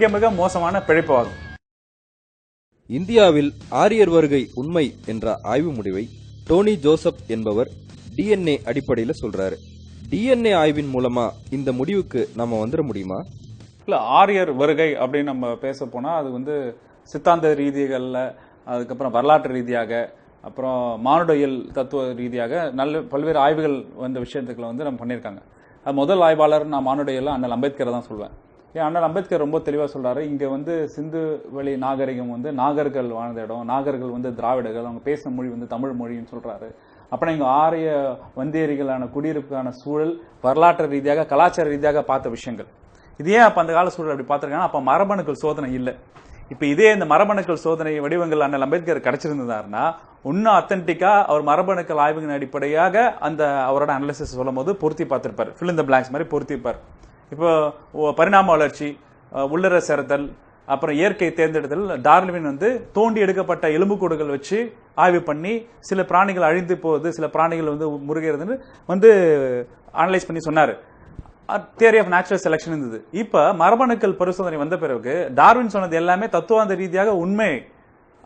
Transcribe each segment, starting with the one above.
மிக மிக மோசமான பிழைப்பாகும். இந்தியாவில் ஆரியர் வருகை உண்மை என்ற ஆய்வு முடிவை டோனி ஜோசப் என்பவர் டிஎன்ஏ அடிப்படையில் சொல்றாரு. டிஎன்ஏ ஆய்வின் மூலமா இந்த முடிவுக்கு நம்ம வந்துட முடியுமா? இல்ல ஆரியர் வருகை அப்படின்னு நம்ம பேச போனா அது வந்து சித்தாந்த ரீதிகள்ல அதுக்கப்புறம் வரலாற்று ரீதியாக அப்புறம் மானுடவியல் தத்துவ ரீதியாக நல்ல பல்வேறு ஆய்வுகள் வந்த விஷயத்துக்களை வந்து நம்ம பண்ணியிருக்காங்க. அது முதல் ஆய்வாளர் நான் மானுடவியல் அண்ணல் அம்பேத்கரை தான் சொல்வேன். ஏன் அண்ணல் அம்பேத்கர் ரொம்ப தெளிவாக சொல்கிறாரு இங்கே வந்து சிந்து வழி நாகரிகம் வந்து நாகர்கள் வாழ்ந்த இடம் நாகர்கள் வந்து திராவிடர்கள் அவங்க பேசும் மொழி வந்து தமிழ் மொழின்னு சொல்கிறாரு அப்புறம் இங்கே ஆரிய வந்தேரிகளான குடியிருப்புக்கான சூழல் வரலாற்று ரீதியாக கலாச்சார ரீதியாக பார்த்த விஷயங்கள். இதே அப்போ அந்த கால சூழல் அப்படி பார்த்துருக்காங்கன்னா அப்போ மரபணுக்கள் சோதனை இல்லை. இப்போ இதே இந்த மரபணுக்கள் சோதனை வடிவங்கள் அண்ணல் அம்பேத்கர் கிடைச்சிருந்தாருன்னா இன்னும் அத்தன்டிக்காக அவர் மரபணுக்கள் ஆய்வுகளின் அடிப்படையாக அந்த அவரோட அனலிசிஸ் சொல்லும் போது பொருத்தி பார்த்துருப்பார். ஃபில் இந்த பிளாங்க்ஸ் மாதிரி பொருத்திப்பார் இப்போ ஓ- பரிணாம வளர்ச்சி உள்ளர சேர்த்தல் அப்புறம் இயற்கை தேர்ந்தெடுத்தல் டார்லின் வந்து தோண்டி எடுக்கப்பட்ட எலும்புக்கூடுகள் வச்சு ஆய்வு பண்ணி சில பிராணிகள் அழிந்து போகுது சில பிராணிகள் வந்து முருகிறதுன்னு வந்து அனலைஸ் பண்ணி சொன்னார். தியரி ஆஃப் நேச்சுரல் செலெக்ஷன் இருந்தது. இப்போ மரபணுக்கள் பரிசோதனை வந்த பிறகு டார்வின் சொன்னது எல்லாமே தத்துவாந்த ரீதியாக உண்மை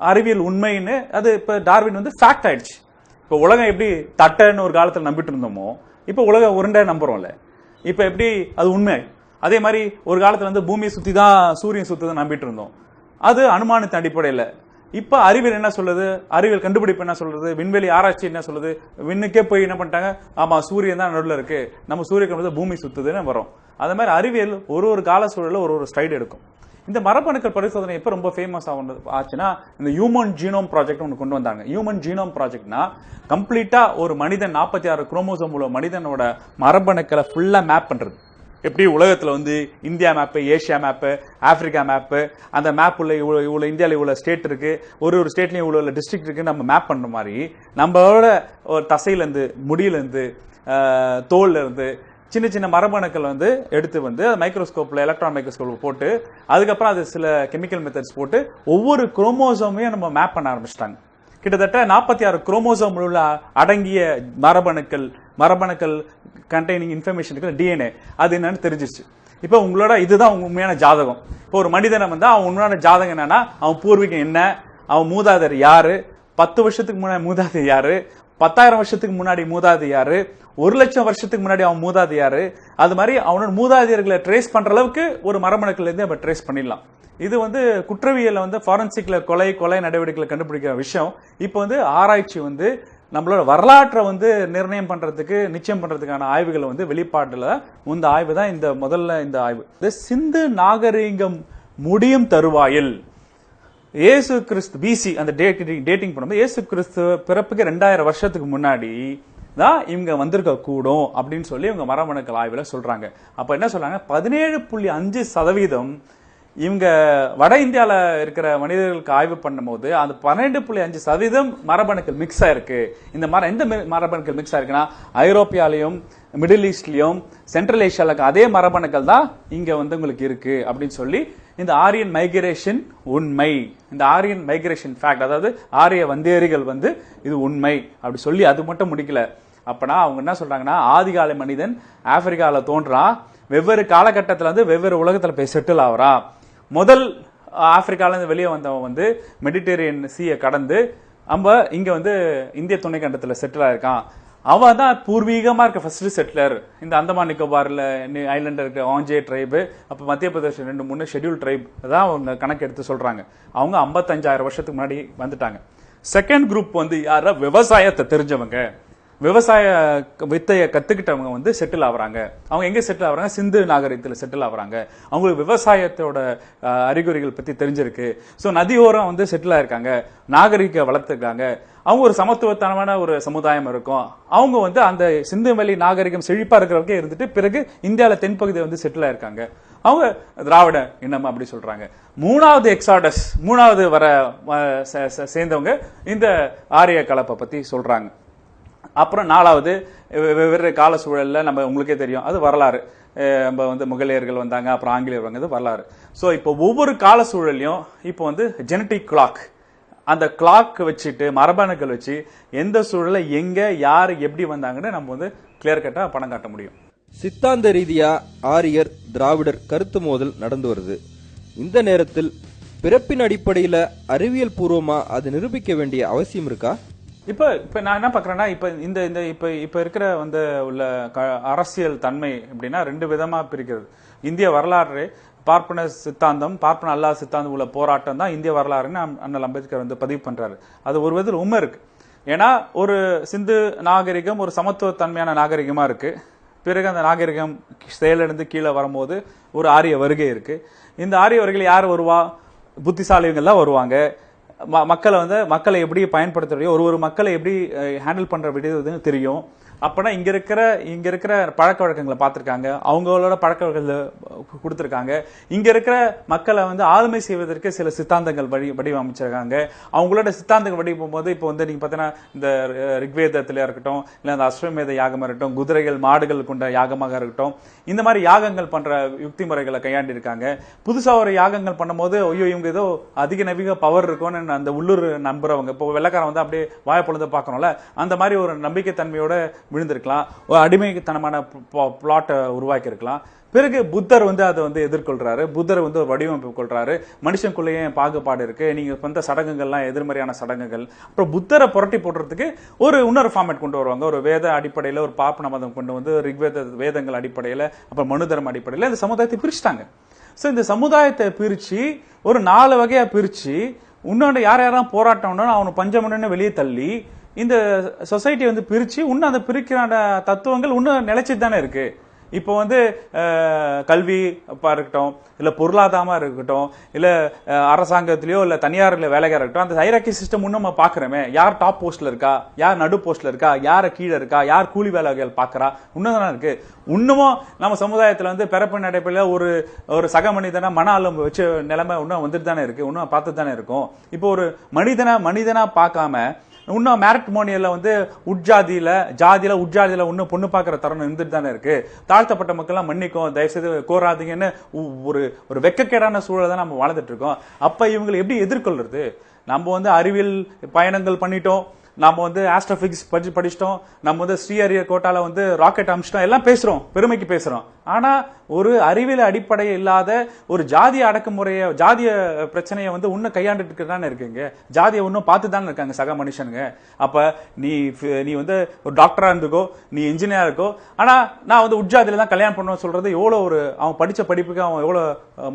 அறிவியல் உண்மைன்னு அது இப்போ டார்வின் வந்து ஃபேக்ட் ஆயிடுச்சு. இப்போ உலகம் எப்படி தட்டைன்னு ஒரு காலத்தில் நம்பிட்டு இருந்தோமோ இப்போ உலகம் உருண்டை நம்புறோம்ல. இப்போ எப்படி அது உண்மை? அதே மாதிரி ஒரு காலத்தில் வந்து பூமியை சுற்றி தான் சூரியன் சுற்றுதான் நம்பிட்டு இருந்தோம். அது அனுமானத்தின் அடிப்படையில். இப்போ அறிவியல் என்ன சொல்லுது? அறிவியல் கண்டுபிடிப்பு என்ன சொல்றது விண்வெளி ஆராய்ச்சி என்ன சொல்லுது? விண்ணுக்கே போய் என்ன பண்ணிட்டாங்க? ஆமா சூரியன் தான் நடுவில் இருக்கு. நம்ம சூரிய வந்து பூமி சுத்துதுன்னு வரும். அது மாதிரி அறிவியல் ஒரு ஒரு கால சூழலில் ஒரு ஒரு ஸ்டைடு எடுக்கும். இந்த மரபணுக்கள் பரிசோதனை எப்போ ரொம்ப ஃபேமஸ் ஆகுது ஆச்சுன்னா இந்த ஹியூமன் ஜீனோம் ப்ராஜெக்ட் ஒன்று கொண்டு வந்தாங்க. ஹியூமன் ஜீனோம் ப்ராஜெக்ட்னா கம்ப்ளீட்டாக ஒரு மனிதன் நாற்பத்தி ஆறு குரோமோசோம் உள்ள மனிதனோட மரபணுக்களை ஃபுல்லாக மேப் பண்ணுறது எப்படி உலகத்தில் வந்து India map Asia map Africa map அந்த மேப் உள்ள இவ்வளோ இவ்வளோ இந்தியாவில் இவ்வளோ ஸ்டேட் இருக்கு ஒரு ஒரு ஸ்டேட்லையும் இவ்வளோ உள்ள டிஸ்ட்ரிக்ட் இருக்குது நம்ம மேப் பண்ணுற மாதிரி நம்மளோட ஒரு தசையிலேருந்து முடியிலேருந்து தோல்லேருந்து சின்ன சின்ன மரபணுக்கள் வந்து எடுத்து வந்து மைக்ரோஸ்கோப்பில் எலக்ட்ரான் மைக்ரோஸ்கோப்பில் போட்டு அதுக்கப்புறம் அது சில கெமிக்கல் மெத்தட்ஸ் போட்டு ஒவ்வொரு குரோமோசோமையும் நம்ம மேப் பண்ண ஆரம்பிச்சிட்டாங்க. கிட்டத்தட்ட நாற்பத்தி ஆறு குரோமோசோம் உள்ள அடங்கிய மரபணுக்கள் மரபணுக்கள் கண்டெய்னிங் இன்ஃபர்மேஷனுக்கு டிஎன்ஏ அது என்னன்னு தெரிஞ்சிருச்சு. இப்போ உங்களோட இதுதான் உங்க உண்மையான ஜாதகம். இப்போ ஒரு மனிதனை வந்து அவன் உண்மையான ஜாதகம் என்னன்னா அவன் பூர்வீகம் என்ன அவன் மூதாதர் யாரு பத்து வருஷத்துக்கு முன்னாடி மூதாதையர் யாரு பத்தாயிரம் வருஷத்துக்கு முன்னாடி மூதாதி யாரு ஒரு லட்சம் வருஷத்துக்கு முன்னாடி அவன் மூதாதி யாரு அது மாதிரி அவனோட மூதாதியர்களை ட்ரேஸ் பண்ற அளவுக்கு ஒரு மரபணுக்கள்லேருந்து நம்ம ட்ரேஸ் பண்ணிடலாம். இது வந்து குற்றவியல்ல வந்து ஃபாரன்சிக்ல கொலை கொலை நடவடிக்கைகளை கண்டுபிடிக்கிற விஷயம். இப்போ வந்து ஆராய்ச்சி வந்து நம்மளோட வரலாற்றை வந்து நிர்ணயம் பண்ணுறதுக்கு நிச்சயம் பண்ணுறதுக்கான ஆய்வுகளை வந்து வெளிப்பாட்டில் இந்த ஆய்வு தான் இந்த முதல்ல இந்த ஆய்வு. இந்த சிந்து நாகரீகம் முடியும் தருவாயில். ஏசு கிறிஸ்து பிசி அந்த டேட்டிங் டேட்டிங் பண்ணும்போது ஏசு கிறிஸ்து பிறப்புக்கு ரெண்டாயிரம் வருஷத்துக்கு முன்னாடி தான் இவங்க வந்திருக்க கூடும் அப்படின்னு சொல்லி இவங்க மரமணுக்கள் ஆய்வில் சொல்கிறாங்க அப்போ என்ன சொல்கிறாங்க பதினேழு புள்ளி அஞ்சு சதவீதம் இவங்க வட இந்தியாவில் இருக்கிற மனிதர்களுக்கு ஆய்வு பண்ணும்போது அந்த பன்னெண்டு புள்ளி அஞ்சு சதவீதம் மரபணுக்கள் மிக்ஸ் ஆயிருக்கு. இந்த மரம் எந்த மி- மரபணுக்கள் மிக்ஸ் ஆயிருக்குன்னா ஐரோப்பியாலையும் மிடில் ஈஸ்ட்லையும் சென்ட்ரல் ஏஷியாவில் இருக்க அதே மரபணுக்கள் தான் இங்கே வந்து உங்களுக்கு இருக்கு அப்படின்னு சொல்லி இந்த ஆரியன் மைக்ரேஷன் உண்மை. இந்த ஆரியன் மைக்ரேஷன் ஃபேக்ட் அதாவது ஆரிய வந்தேரிகள் வந்து இது உண்மை அப்படி சொல்லி அது மட்டும் முடிக்கல. அப்பனா அவங்க என்ன சொல்றாங்கன்னா ஆதிகால மனிதன் ஆப்பிரிக்காவில் தோன்றான் வெவ்வேறு காலகட்டத்தில் வந்து வெவ்வேறு உலகத்தில் போய் செட்டில் ஆகுறான் முதல் ஆப்பிரிக்காலேருந்து வெளியே வந்தவன் வந்து மெடிட்டேரியன் சீயை கடந்து நம்ம இங்கே வந்து இந்திய துணைக்கண்டத்தில் செட்டில் ஆயிருக்கான். அவன் தான் பூர்வீகமாக இருக்க ஃபர்ஸ்ட் செட்டிலர் இந்த அந்தமான் நிக்கோபாரில் ஐலண்டில் இருக்க ஆஞ்சே ட்ரைபு அப்போ மத்திய பிரதேஷ் ரெண்டு மூணு ஷெட்யூல் ட்ரைப் தான் அவங்க கணக்கு எடுத்து சொல்கிறாங்க அவங்க 55000 வருஷத்துக்கு முன்னாடி வந்துட்டாங்க. செகண்ட் குரூப் வந்து யாரா? விவசாயத்தை தெரிஞ்சவங்க. விவசாய வித்தையை கத்துக்கிட்டவங்க வந்து செட்டில் ஆகுறாங்க. அவங்க எங்க செட்டில் ஆகுறாங்க? சிந்து நாகரிகத்தில் செட்டில் ஆகுறாங்க. அவங்களுக்கு விவசாயத்தோட அறிகுறிகள் பத்தி தெரிஞ்சிருக்கு. ஸோ நதியோரம் வந்து செட்டில் ஆயிருக்காங்க. நாகரிக வளர்த்துருக்காங்க. அவங்க ஒரு சமத்துவத்தனமான ஒரு சமுதாயம் இருக்கும். அவங்க வந்து அந்த சிந்து வழி நாகரிகம் செழிப்பா இருக்கிறவங்க இருந்துட்டு பிறகு இந்தியாவில் தென்பகுதியை வந்து செட்டில் ஆயிருக்காங்க. அவங்க திராவிட இனம் அப்படி சொல்றாங்க. மூணாவது எக்ஸாடஸ் மூணாவது வர சேர்ந்தவங்க இந்த ஆரிய கலப்பை பத்தி சொல்றாங்க. அப்புறம் நாலாவது வெ- வெவ்வேறு கால சூழலில் நம்ம உங்களுக்கே தெரியும். அது வரலாறு. நம்ம வந்து முகலியர்கள் வந்தாங்க அப்புறம் ஆங்கிலேயர் வந்தது வரலாறு. ஸோ இப்போ ஒவ்வொரு கால சூழல்லையும் இப்போ வந்து ஜெனட்டிக் கிளாக் அந்த கிளாக் வச்சுட்டு மரபணுக்கள் வச்சு எந்த சூழலில் எங்கே யார் எப்படி வந்தாங்கன்னு நம்ம வந்து கிளியர் கட்டாக பணம் காட்ட முடியும். சித்தாந்த ரீதியாக ஆரியர் திராவிடர் கருத்து மோதல் நடந்து வருது. இந்த நேரத்தில் பிறப்பின் அடிப்படையில் அறிவியல் பூர்வமாக அது நிரூபிக்க வேண்டிய அவசியம் இருக்கா? இப்போ இப்போ நான் என்ன பார்க்குறேன்னா இப்போ இந்த இந்த இப்போ இப்போ இருக்கிற வந்து உள்ள க- அரசியல் தன்மை அப்படின்னா ரெண்டு விதமாக பிரிக்கிறது. இந்திய வரலாறு பார்ப்பன சித்தாந்தம் பார்ப்பன அல்லா சித்தாந்தம் உள்ள போராட்டம் தான் இந்திய வரலாறுன்னு அண்ணல் அம்பேத்கர் வந்து பதிவு பண்ணுறாரு அது ஒரு விதத்தில் உண்மை இருக்குது ஏன்னா ஒரு சிந்து நாகரிகம் ஒரு சமத்துவ தன்மையான நாகரிகமாக இருக்குது பிறகு அந்த நாகரிகம் செயலிழந்து கீழே வரும்போது ஒரு ஆரிய வருகை இருக்குது இந்த ஆரிய வருகையில் யார் வருவா? புத்திசாலிகள்லாம் வருவாங்க. மக்களை வந்து மக்களை எப்படி பயன்படுத்துறையோ ஒரு ஒரு மக்களை எப்படி ஹேண்டில் பண்ணுற விடுதுன்னு தெரியும். அப்பனா இங்க இருக்கிற இங்க இருக்கிற பழக்க வழக்கங்களை பார்த்துருக்காங்க. அவங்களோட பழக்க வழக்கங்களை கொடுத்துருக்காங்க. இங்க இருக்கிற மக்களை வந்து ஆளுமை செய்வதற்கு சில சித்தாந்தங்கள் வடி வடிவமைச்சிருக்காங்க. அவங்களோட சித்தாந்தங்கள் வடிவம் போது இப்போ வந்து நீங்க பார்த்தீங்கன்னா இந்த அஹ், ரிக்வேதத்துல இருக்கட்டும் இல்லை அந்த அஸ்வமேத யாகமாக இருக்கட்டும் குதிரைகள் மாடுகள் கொண்ட யாகமாக இருக்கட்டும் இந்த மாதிரி யாகங்கள் பண்ற யுக்தி முறைகளை கையாண்டி இருக்காங்க புதுசாக ஒரு யாகங்கள் பண்ணும்போது ஐயோ இவங்க ஏதோ அதிக நவீக பவர் இருக்கும்னு அந்த உள்ளூர் நம்புறவங்க இப்போ வெள்ளக்காரன் வந்து அப்படியே வாய பொழுது பார்க்கணும்ல அந்த மாதிரி ஒரு நம்பிக்கை தன்மையோட விழுந்திருக்கலாம். ஒரு அடிமைத்தனமான பிளாட்டை உருவாக்கியிருக்கலாம். பிறகு புத்தர் வந்து அதை வந்து எதிர்கொள்றாரு. புத்தர் வந்து ஒரு வடிவமைப்பு கொள்றாரு. மனுஷனுக்குள்ளேயே பாகுபாடு இருக்கு. நீங்க வந்த சடங்குகள்லாம் எதிர்மறையான சடங்குகள். அப்புறம் புத்தரை புரட்டி போடுறதுக்கு ஒரு இன்னொரு ஃபார்மேட் கொண்டு வருவாங்க. ஒரு வேத அடிப்படையில் ஒரு பாப்பன மதம் கொண்டு வந்து ரிக்வேத வேதங்கள் அடிப்படையில் அப்புறம் மனு தர்ம அடிப்படையில் இந்த சமுதாயத்தை பிரிச்சுட்டாங்க. ஸோ இந்த சமுதாயத்தை பிரித்து ஒரு நாலு வகையாக பிரித்து உன்னாண்ட யார் யாரெல்லாம் போராட்டம்னா அவனை பஞ்சமன்னு வெளியே தள்ளி இந்த சொசைட்டி வந்து பிரிச்சு இன்னும் அந்த பிரிக்கிற தத்துவங்கள் இன்னும் நிலைச்சிட்டு தானே இருக்கு. இப்போ வந்து கல்வி இப்போ இருக்கட்டும் இல்லை பொருளாதாரமாக இருக்கட்டும் இல்லை அரசாங்கத்திலையோ இல்லை தனியாரில் வேலைக்காக இருக்கட்டும் அந்த ஹைராக்கி சிஸ்டம் இன்னும் நம்ம பார்க்குறோமே யார் டாப் போஸ்ட்டில் இருக்கா? யார் நடு போஸ்ட்டில் இருக்கா? யார் கீழே இருக்கா? யார் கூலி வேலைகள் பார்க்குறா இன்னும் தானே இருக்குது இன்னமும் நம்ம சமுதாயத்தில் வந்து பிறப்பு நடைப்பில் ஒரு ஒரு சக மனிதனாக மன ஆளும் வச்ச நிலைமை இன்னும் வந்துட்டு தானே இருக்குது இன்னும் பார்த்து தானே இருக்கும். இப்போ ஒரு மனிதனாக மனிதனாக பார்க்காம இன்னும் மேரிட்மோனியல்ல வந்து உட்ஜாதியில ஜாதியில உட்ஜாதியில இன்னும் பொண்ணு பார்க்குற தருணம் இருந்துட்டு தானே இருக்கு. தாழ்த்தப்பட்ட மக்கள்லாம் மன்னிக்கும் தயவுசெய்து கோராதீங்கன்னு ஒரு ஒரு வெக்கக்கேடான சூழலை தான் நம்ம வாழ்ந்துட்டு இருக்கோம். அப்ப இவங்களை எப்படி எதிர்கொள்றது? நம்ம வந்து அறிவியல் பயணங்கள் பண்ணிட்டோம். நம்ம வந்து ஆஸ்ட்ரோபிசிக்ஸ் படி படிச்சிட்டோம். நம்ம வந்து ஸ்ரீஹரிய கோட்டாவில் வந்து ராக்கெட் அமிச்சிட்டோம். எல்லாம் பேசுகிறோம் பெருமைக்கு பேசுகிறோம் ஆனால் ஒரு அறிவியல் அடிப்படை இல்லாத ஒரு ஜாதிய அடக்குமுறையை ஜாதிய பிரச்சனையை வந்து இன்னும் கையாண்டுட்டு தானே இருக்குங்க. ஜாதியை இன்னும் பார்த்து தானே இருக்காங்க சக மனுஷனுங்க. அப்போ நீ நீ வந்து ஒரு டாக்டராக இருந்துக்கோ நீ இன்ஜினியராக இருக்கோ. ஆனால் நான் வந்து உட்ஜாதியில தான் கல்யாணம் பண்ணுவேன் சொல்கிறது எவ்வளோ ஒரு அவன் படித்த படிப்புக்கு அவன் எவ்வளோ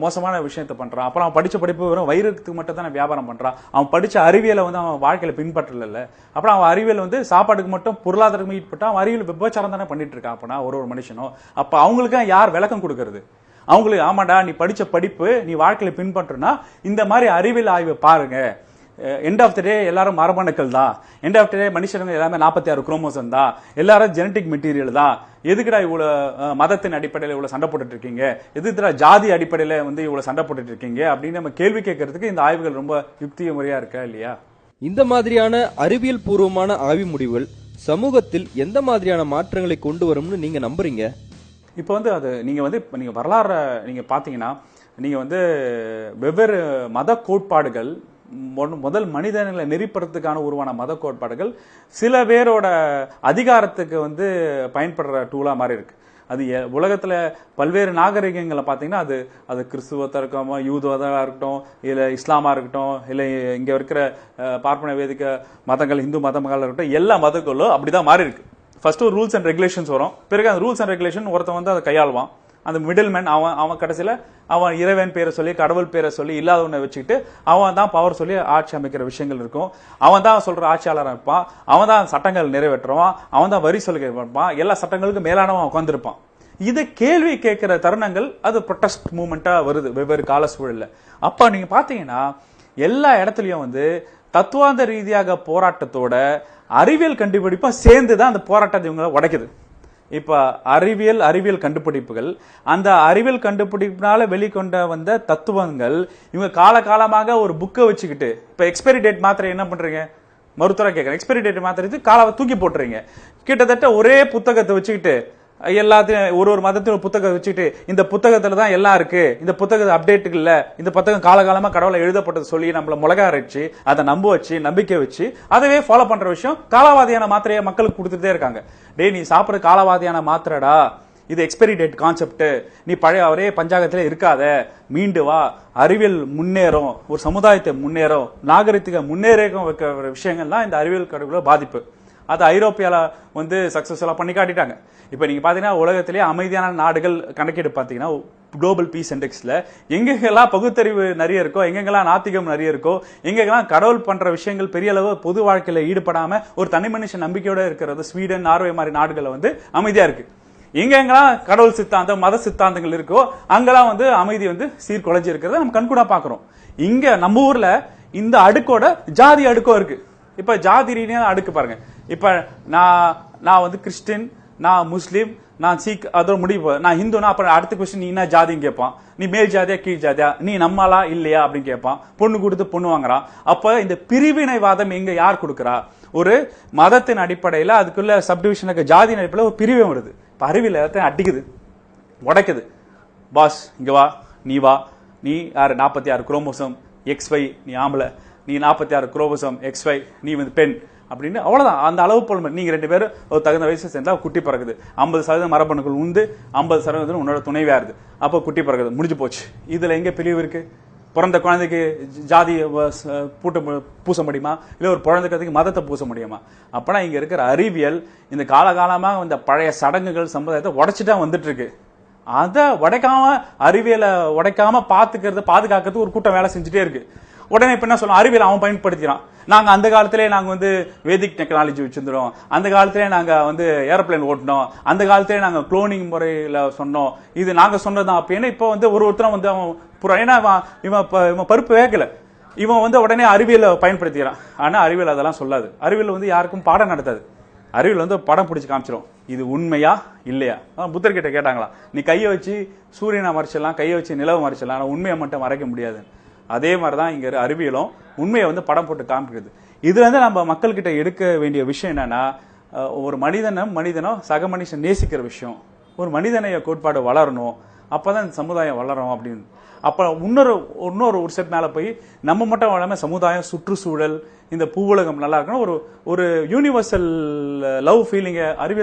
மோசமான விஷயத்தை பண்ணுறான் அப்புறம் அவன் படித்த படிப்பு வெறும் வைரத்துக்கு மட்டும் தான் வியாபாரம் பண்ணுறான் அவன் படித்த அறிவியலை வந்து அவன் வாழ்க்கையில் பின்பற்றல அப்புறம் அவன் அறிவியல் வந்து சாப்பாடுக்கு மட்டும் பொருளாதாரத்துக்கு ஈடுபட்டு அவன் அறிவியல் விபச்சாரம் தானே பண்ணிட்டு இருக்கான். அப்பனா ஒரு ஒரு மனுஷனும். அப்போ அவங்களுக்கு யார் விளக்கம் கொடுக்கறது? அவங்களுக்கு ஆமாடா நீ படித்த படிப்பு நீ வாழ்க்கையில் பின்பற்றுனா இந்த மாதிரி அறிவியல் ஆய்வு பாருங்க. எண்ட் ஆஃப் த டே எல்லாரும் மரபணுக்கள் தான். எண்ட் ஆஃப் த டே மனுஷங்க எல்லாமே நாற்பத்தி ஆறு குரோமோசம் தான். எல்லாரும் ஜெனட்டிக் மெட்டீரியல் தான். எதுக்குடா இவ்வளோ மதத்தின் அடிப்படையில் இவ்வளோ சண்டை போட்டுட்டு இருக்கீங்க? எதுக்குடா ஜாதி அடிப்படையில் வந்து இவ்வளோ சண்டை போட்டுட்டு இருக்கீங்க? அப்படின்னு நம்ம கேள்வி கேட்கறதுக்கு இந்த ஆய்வுகள் ரொம்ப யுக்திய முறையாக இருக்கா இல்லையா? இந்த மாதிரியான அறிவியல் பூர்வமான ஆய்வு முடிவுகள் சமூகத்தில் எந்த மாதிரியான மாற்றங்களை கொண்டு வரும்னு நீங்க நம்புறீங்க? இப்போ வந்து அது நீங்க வந்து இப்போ நீங்க வரலாறு நீங்க பாத்தீங்கன்னா நீங்க வந்து வெவ்வேறு மத கோட்பாடுகள் மொ- முதல் மனிதர்களை நெறிப்படுறதுக்கான உருவான மத கோட்பாடுகள் சில பேரோட அதிகாரத்துக்கு வந்து பயன்படுற டூலாக மாதிரி இருக்கு அது எ- பல்வேறு நாகரிகங்களை பார்த்தீங்கன்னா அது அது கிறிஸ்துவத்தா இருக்கட்டும் யூதுவதாக இருக்கட்டும் இல்லை இஸ்லாமாக இருக்கட்டும் இல்லை இங்கே இருக்கிற பார்ப்பன வேதிக்க மதங்கள் இந்து மதங்கள் இருக்கட்டும் எல்லா மதங்களும் அப்படி தான் மாறி இருக்கு ஃபர்ஸ்ட் ஒரு ரூல்ஸ் அண்ட் ரெகுலேஷன்ஸ் வரும். பிறகு அந்த ரூல்ஸ் அண்ட் ரெகுலேஷன் ஒருத்தன் வந்து அதை கையாளுவான். அந்த மிடில் மேன் அவன் அவன் கடைசியில் அவன் இறைவன் பேரை சொல்லி கடவுள் பேரை சொல்லி இல்லாதவனை வச்சுக்கிட்டு அவன் தான் பவர் சொல்லி ஆட்சி அமைக்கிற விஷயங்கள் இருக்கும். அவன் தான் சொல்கிற ஆட்சியாளராக இருப்பான். அவன் தான் சட்டங்கள் நிறைவேற்றுவான். அவன் தான் வரி சொல்கை வைப்பான். எல்லா சட்டங்களுக்கும் மேலானவன் உட்காந்துருப்பான் இது கேள்வி கேட்குற தருணங்கள் அது ப்ரொட்டஸ்ட் மூமெண்ட்டாக வருது வெவ்வேறு கால சூழலில். அப்போ நீங்கள் பார்த்தீங்கன்னா எல்லா இடத்துலையும் வந்து தத்துவாந்த ரீதியாக போராட்டத்தோட அறிவியல் கண்டுபிடிப்பாக சேர்ந்து தான் அந்த போராட்டத்தை இவங்க உடைக்குது. இப்ப அறிவியல் அறிவியல் கண்டுபிடிப்புகள். அந்த அறிவியல் கண்டுபிடிப்பினால வெளிக்கொண்ட வந்த தத்துவங்கள் இவங்க காலகாலமாக ஒரு புக்கை வச்சுக்கிட்டு இப்ப எக்ஸ்பைரி டேட் மாத்திரை என்ன பண்றீங்க? மருத்துவரை கேட்கறேன் எக்ஸ்பைரி டேட் மாத்திரை காலாவை தூக்கி போட்டுறீங்க. கிட்டத்தட்ட ஒரே புத்தகத்தை வச்சுக்கிட்டு எல்லாத்தையும் ஒரு ஒரு மதத்தையும் புத்தகம் வச்சுட்டு இந்த புத்தகத்துல தான் எல்லாம் இருக்கு. இந்த புத்தகம் அப்டேட் இல்லை. இந்த புத்தகம் காலகாலமா கடவுளை எழுதப்பட்டது சொல்லி நம்மளை முளக அரைச்சு அதை நம்ப வச்சு நம்பிக்கை வச்சு அதவே ஃபாலோ பண்ற விஷயம் காலவாதியான மாத்திரையை மக்களுக்கு கொடுத்துட்டே இருக்காங்க. டேய் நீ சாப்பிட்ற காலவாதியான மாத்திரடா. இது எக்ஸ்பெரி டேட் கான்செப்ட் நீ பழைய ஒரே பஞ்சாகத்தில் இருக்காத. மீண்டு வா. அறிவியல் முன்னேறும். ஒரு சமுதாயத்தை முன்னேறும். நாகரிகத்துக்கு முன்னேறம் வைக்கிற விஷயங்கள்லாம் இந்த அறிவியல் கடவுளோட பாதிப்பு. அது ஐரோப்பியாவில் வந்து சக்ஸஸ்ஃபுல்லாக பண்ணி காட்டிட்டாங்க. இப்போ நீங்கள் பார்த்தீங்கன்னா உலகத்திலேயே அமைதியான நாடுகள் கணக்கெடு பார்த்தீங்கன்னா குளோபல் பீஸ் இண்டெக்ஸில் எங்கெங்கெல்லாம் பகுத்தறிவு நிறைய இருக்கோ எங்கெங்கெல்லாம் நாத்திகம் நிறைய இருக்கோ எங்கெங்கெல்லாம் கடவுள் பண்ணுற விஷயங்கள் பெரிய அளவு பொது வாழ்க்கையில் ஈடுபடாம ஒரு தனி மனுஷன் நம்பிக்கையோடு இருக்கிறது ஸ்வீடன் நார்வே மாதிரி நாடுகளில் வந்து அமைதியாக இருக்குது எங்கெங்கெல்லாம் கடவுள் சித்தாந்தம் மத சித்தாந்தங்கள் இருக்கோ அங்கெல்லாம் வந்து அமைதி வந்து சீர்குலைஞ்சி இருக்கிறத நம்ம கண்கூடா பார்க்குறோம் இங்கே நம்ம ஊரில் இந்த அடுக்கோட ஜாதி அடுக்கோ இருக்குது இப்போ ஜாதி ரீதியான அடுக்கு பாருங்கள் இப்போ நான் நான் வந்து கிறிஸ்டின் நான் முஸ்லீம் நான் சீக் அதோட முடிவு நான் ஹிந்துனா அப்புறம் அடுத்த கொஸ்டின் நீ என்ன ஜாதின்னு கேட்பான் நீ மேல் ஜாதியா கீழ் ஜாதியா? நீ நம்மளா இல்லையா? அப்படின்னு கேட்பான் பொண்ணு கொடுத்து பொண்ணு வாங்குறான் அப்போ இந்த பிரிவினைவாதம் எங்க யார் கொடுக்குறா? ஒரு மதத்தின் அடிப்படையில் அதுக்குள்ள சப்டிவிஷனுக்கு ஜாதியின் அடிப்படையில் ஒரு பிரிவை வருது. இப்போ அறிவியல் எல்லாத்தையும் அடிக்குது. உடைக்குது. பாஸ் இங்கே வா நீ வா. நீ யார்? நாற்பத்தி ஆறு குரோமோசம் எக்ஸ் ஒய் நீ ஆம்பளை. நீ நாற்பத்தி ஆறு குரோமோசம் எக்ஸ் ஒய் நீ வந்து பெண். அப்படின்னு அவ்வளோதான் அந்த அளவு போல் நீங்கள் ரெண்டு பேரும் ஒரு தகுந்த வயசு சேர்ந்தால் குட்டி பிறகுது. ஐம்பது சதவீதம் மரபணுக்கள் உண்டு. ஐம்பது சதவீதம் உன்னோட துணைவியா இருக்குது அப்போ குட்டி பிறகுது. முடிஞ்சு போச்சு. இதில் எங்கே பிரிவு இருக்குது பிறந்த குழந்தைக்கு ஜாதி பூட்ட பூச முடியுமா? இல்லை ஒரு குழந்தைக்கு மதத்தை பூச முடியுமா? அப்போனா இங்கே இருக்கிற அறிவியல் இந்த காலகாலமாக இந்த பழைய சடங்குகள் சம்பிரதாயத்தை உடைச்சிட்டா தான் இருக்கு அதை உடைக்காம அறிவியலை உடைக்காம பார்த்துக்கிறது பாதுகாக்கிறது ஒரு கூட்டம் வேலை செஞ்சுட்டே இருக்குது உடனே இப்ப என்ன சொல்லுவோம் அறிவியல் அவன் பயன்படுத்திக்கிறான். நாங்க அந்த காலத்திலே நாங்க வந்து வேதிக் டெக்னாலஜி வச்சிருந்தோம். அந்த காலத்திலே நாங்க வந்து ஏரோப்ளேன் ஓட்டினோம். அந்த காலத்திலே நாங்க குளோனிங் முறையில சொன்னோம். இது நாங்க சொன்னதான் அப்ப ஏன்னா இப்ப வந்து ஒரு ஒருத்தரும் வந்து அவன் ஏன்னா இவன் இவன் ப- இவன் பருப்பு வேகல. இவன் வந்து உடனே அறிவியலை பயன்படுத்திக்கிறான். ஆனா அறிவியல் அதெல்லாம் சொல்லாது. அறிவியல் வந்து யாருக்கும் பாடம் நடத்தாது. அறிவியல் வந்து படம் பிடிச்சி காமிச்சிடும் இது உண்மையா? இல்லையா? புத்தர்கிட்ட புத்தர் கிட்ட கேட்டாங்களா நீ கையை வச்சு சூரியனை மறைச்சிடலாம் கையை வச்சு நிலவை மறைச்சிடலாம். ஆனால் உண்மையை மட்டும் மறைக்க முடியாது அதே மாதிரி தான் இங்கே அறிவியலும் உண்மையை வந்து படம் போட்டு காமிக்கிறது. இதுலேருந்து நம்ம மக்கள்கிட்ட எடுக்க வேண்டிய விஷயம் என்னென்னா ஒரு மனிதனும் மனிதனும் சக மனுஷன் நேசிக்கிற விஷயம். ஒரு மனிதனைய கோட்பாடு வளரணும். அப்போ தான் இந்த சமுதாயம் வளரும் அப்படின்னு. அப்போ இன்னொரு இன்னொரு ஒரு செட் மேலே போய் நம்ம மட்டும் வளராம சமுதாயம் சுற்றுச்சூழல் இந்த பூவுலகம் நல்லா இருக்கணும். ஒரு ஒரு யூனிவர்சல் லவ் ஃபீலிங்கை அறிவியல்